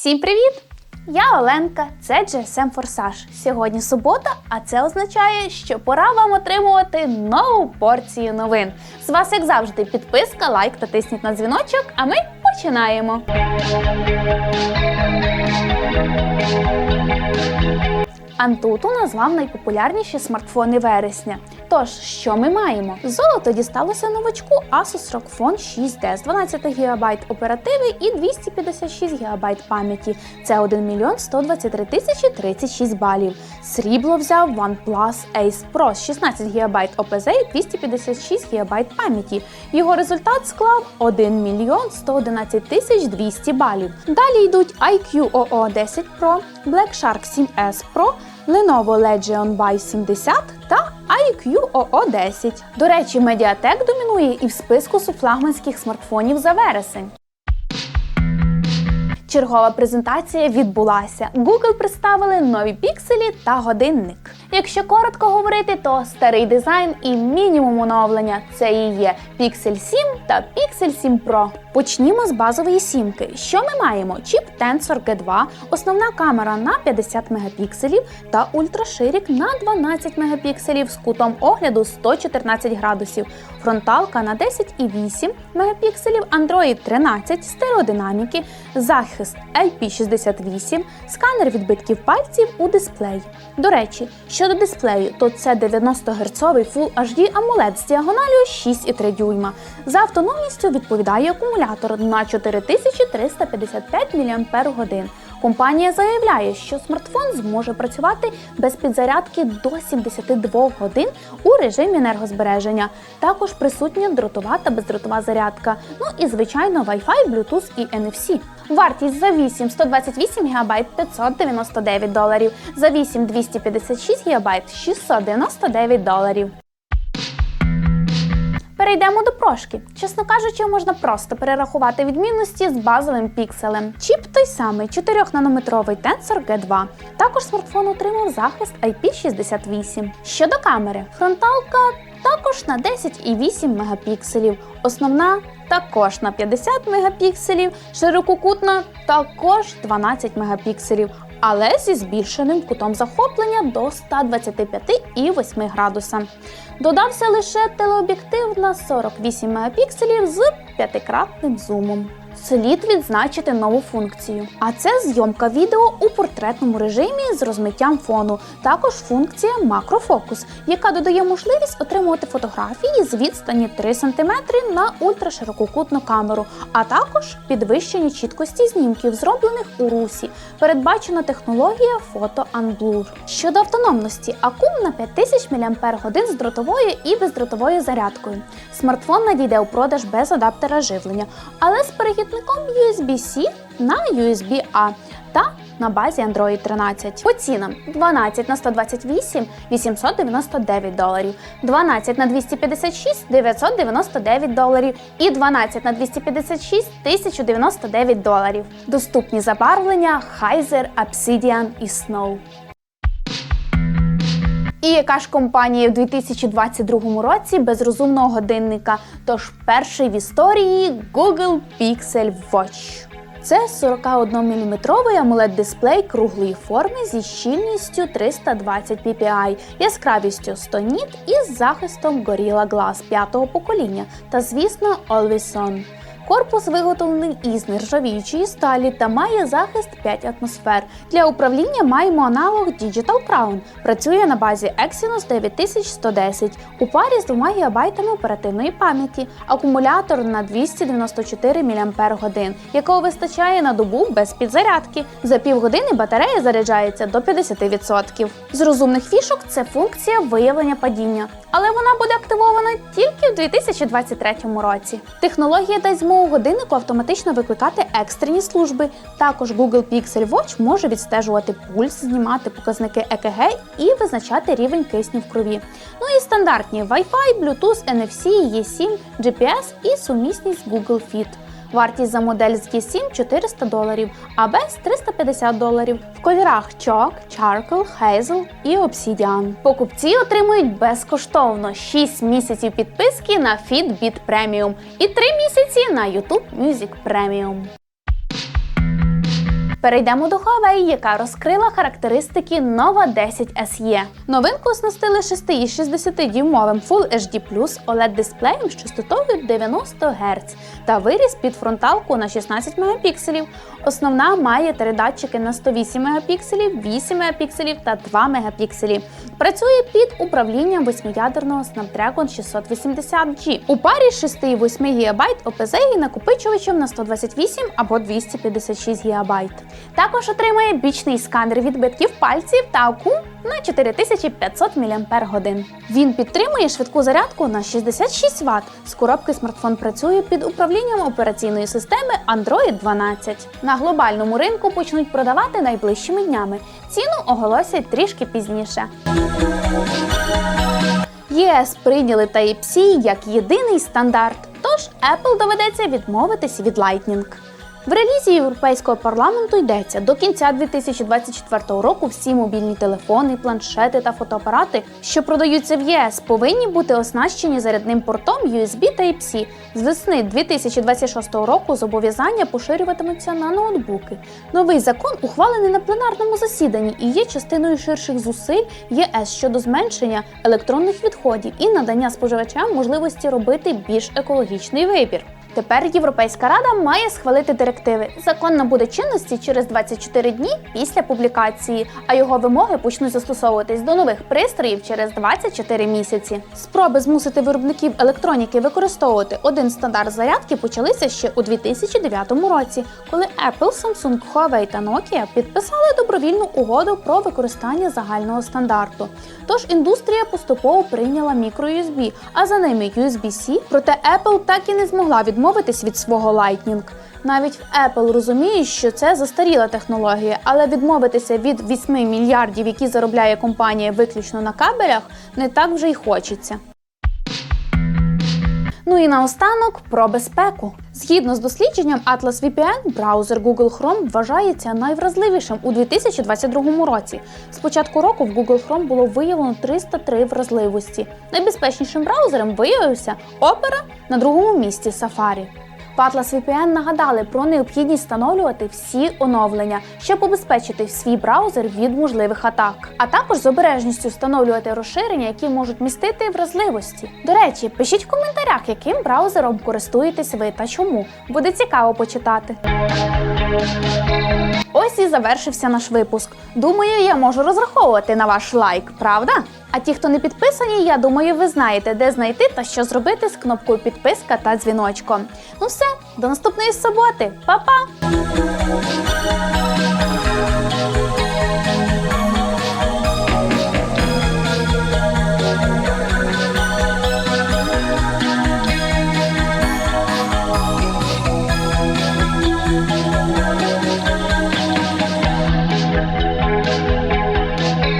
Всім привіт! Я Оленка, це GSM Форсаж. Сьогодні субота, а це означає, що пора вам отримувати нову порцію новин. З вас, як завжди, підписка, лайк та тисніть на дзвіночок, а ми починаємо. Антуту назвав найпопулярніші смартфони вересня. Тож, що ми маємо? Золото дісталося новачку Asus ROG Phone 6D з 12 ГБ оперативи і 256 ГБ пам'яті. Це 1 мільйон 123 тисячі 36 балів. Срібло взяв OnePlus Ace Pro з 16 ГБ ОПЗ і 256 ГБ пам'яті. Його результат склав 1 мільйон 111 тисяч 200 балів. Далі йдуть IQ OO 10 Pro, Black Shark 7S Pro, Lenovo Legion Buy 70 та IQ OO 10. До речі, Mediatek домінує і в списку суфлагманських смартфонів за вересень. Чергова презентація відбулася. Google представили нові пікселі та годинник. Якщо коротко говорити, то старий дизайн і мінімум оновлення це і є Pixel 7 та Pixel 7 Pro. Почнімо з базової сімки. Що ми маємо? Чіп Tensor G2, основна камера на 50 мегапікселів та ультраширік на 12 мегапікселів з кутом огляду 114 градусів, фронталка на 10,8 мегапікселів, Android 13, стереодинаміки, захист IP68, сканер відбитків пальців у дисплеї. До речі, щодо дисплею, то це 90 Гц Full HD AMOLED з діагоналію 6,3 дюйма. За автономністю відповідає акумулятор на 4355 мАч. Компанія заявляє, що смартфон зможе працювати без підзарядки до 72 годин у режимі енергозбереження. Також присутня дротова та бездротова зарядка. Ну і звичайно Wi-Fi, Bluetooth і NFC. Вартість за 8 128 ГБ 599 доларів, за 8 256 ГБ 699 доларів. Перейдемо до прошки. Чесно кажучи, можна просто перерахувати відмінності з базовим пікселем. Чіп той самий 4-нанометровий Tensor G2. Також смартфон отримав захист IP68. Щодо камери, фронталка також на 10,8 мегапікселів. Основна також на 50 мегапікселів, ширококутна також 12 мегапікселів. Але зі збільшеним кутом захоплення до 125,8 градуса. Додався лише телеоб'єктив на 48 мегапікселів з п'ятикратним зумом. Слід відзначити нову функцію. А це зйомка відео у портретному режимі з розмиттям фону. Також функція макрофокус, яка додає можливість отримувати фотографії з відстані 3 см на ультраширококутну камеру, а також підвищення чіткості знімків, зроблених у русі. Передбачена технологія фото Unblur. Щодо автономності, акум на 5000 мАч з дротовою і бездротовою зарядкою. Смартфон надійде у продаж без адаптера живлення, але з перехідником USB-C на USB-A та на базі Android 13. По цінам 12 на 128 899 доларів, 12 на 256 999 доларів і 12 на 256 1099 доларів. Доступні забарвлення Heiser, Obsidian і Snow. І яка ж компанія в 2022 році без розумного годинника? Тож перший в історії Google Pixel Watch. Це 41-мм amoled дисплей круглої форми зі щільністю 320 ppi, яскравістю 100 ніт і захистом Gorilla Glass 5-го покоління та, звісно, Always On. Корпус виготовлений із нержавіючої сталі та має захист 5 атмосфер. Для управління маємо аналог Digital Crown. Працює на базі Exynos 9110 у парі з 2 ГБ оперативної пам'яті, акумулятор на 294 мАч, якого вистачає на добу без підзарядки. За півгодини батарея заряджається до 50%. З розумних фішок це функція виявлення падіння, але вона буде активована тільки в 2023 році. Технологія дасть змогу годиннику автоматично викликати екстрені служби. Також Google Pixel Watch може відстежувати пульс, знімати показники ЕКГ і визначати рівень кисню в крові. Ну і стандартні Wi-Fi, Bluetooth, NFC, eSIM, GPS і сумісність Google Fit. Вартість за модель з G7 400 доларів, а без 350 доларів. В кольорах чок, чаркл, хейзл і обсідіан. Покупці отримують безкоштовно 6 місяців підписки на Fitbit Premium і 3 місяці на YouTube Music Premium. Перейдемо до Huawei, яка розкрила характеристики Nova 10 SE. Новинку оснастили 6,60-дюймовим Full HD OLED дисплеєм з частотою 90 Гц та виріс під фронталку на 16 Мп. Основна має три датчики на 108 Мп, 8 Мп та 2 Мп. Працює під управлінням восьмиядерного Snapdragon 680G у парі з 6,8 ГБ ОПЗ і накопичувачем на 128 або 256 ГБ. Також отримує бічний сканер відбитків пальців та акум на 4500 мАч. Він підтримує швидку зарядку на 66 Вт. З коробки смартфон працює під управлінням операційної системи Android 12. На глобальному ринку почнуть продавати найближчими днями. Ціну оголосять трішки пізніше. ЄС прийняли Type-C як єдиний стандарт, тож Apple доведеться відмовитись від Lightning. В релізі Європейського парламенту йдеться до кінця 2024 року всі мобільні телефони, планшети та фотоапарати, що продаються в ЄС, повинні бути оснащені зарядним портом USB Type-C. З весни 2026 року зобов'язання поширюватимуться на ноутбуки. Новий закон ухвалений на пленарному засіданні і є частиною ширших зусиль ЄС щодо зменшення електронних відходів і надання споживачам можливості робити більш екологічний вибір. Тепер Європейська рада має схвалити директиви. Закон набуде чинності через 24 дні після публікації, а його вимоги почнуть застосовуватись до нових пристроїв через 24 місяці. Спроби змусити виробників електроніки використовувати один стандарт зарядки почалися ще у 2009 році, коли Apple, Samsung, Huawei та Nokia підписали добровільну угоду про використання загального стандарту. Тож індустрія поступово прийняла мікро-USB, а за ними USB-C, проте Apple так і не змогла відмовитись від свого Lightning. Навіть Apple розуміє, що це застаріла технологія, але відмовитися від 8 мільярдів, які заробляє компанія виключно на кабелях, не так вже й хочеться. Ну і наостанок про безпеку. Згідно з дослідженням Atlas VPN, браузер Google Chrome вважається найвразливішим у 2022 році. З початку року в Google Chrome було виявлено 303 вразливості. Найбезпечнішим браузером виявився Opera на другому місці Safari. В Atlas VPN нагадали про необхідність встановлювати всі оновлення, щоб обезпечити свій браузер від можливих атак, а також з обережністю встановлювати розширення, які можуть містити вразливості. До речі, пишіть в коментарях, яким браузером користуєтесь ви та чому. Буде цікаво почитати. І завершився наш випуск. Думаю, я можу розраховувати на ваш лайк, правда? А ті, хто не підписані, я думаю, ви знаєте, де знайти та що зробити з кнопкою підписка та дзвіночком. Ну все, до наступної суботи, Па-па!